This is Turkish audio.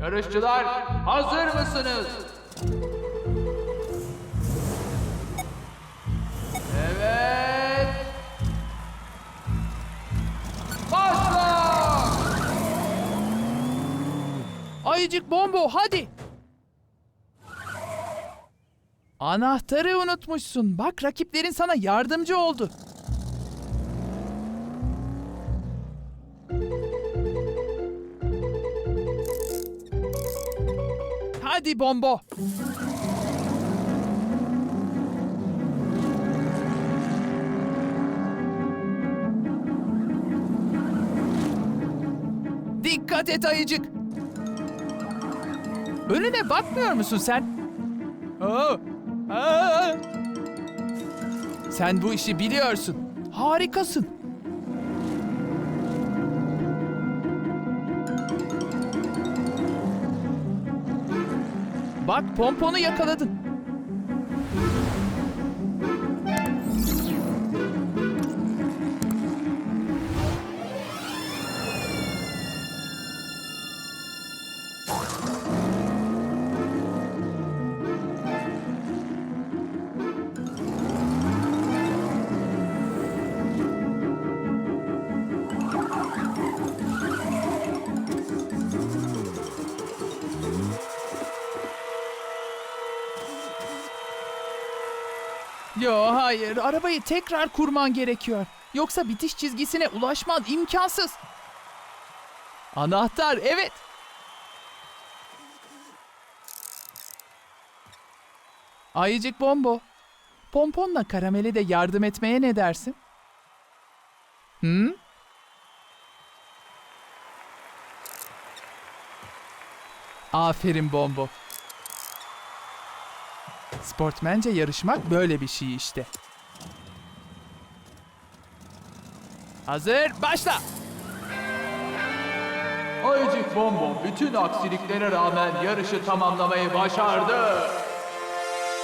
Yarışçılar hazır mısınız? Evet. Başla! Ayıcık Bombo hadi. Anahtarı unutmuşsun. Bak rakiplerin sana yardımcı oldu. Hadi Bombo. Dikkat et ayıcık. Önüne bakmıyor musun sen? Aa, aa. Sen bu işi biliyorsun. Harikasın. Bak pomponu yakaladın. Yo hayır, arabayı tekrar kurman gerekiyor. Yoksa bitiş çizgisine ulaşman imkansız. Anahtar, evet. Ayıcık Bombo, pomponla karamele de yardım etmeye ne dersin? Hı? Aferin Bombo. Sportmence yarışmak böyle bir şey işte. Hazır, başla. Ayıcık Bonbon bütün aksiliklere rağmen yarışı tamamlamayı başardı.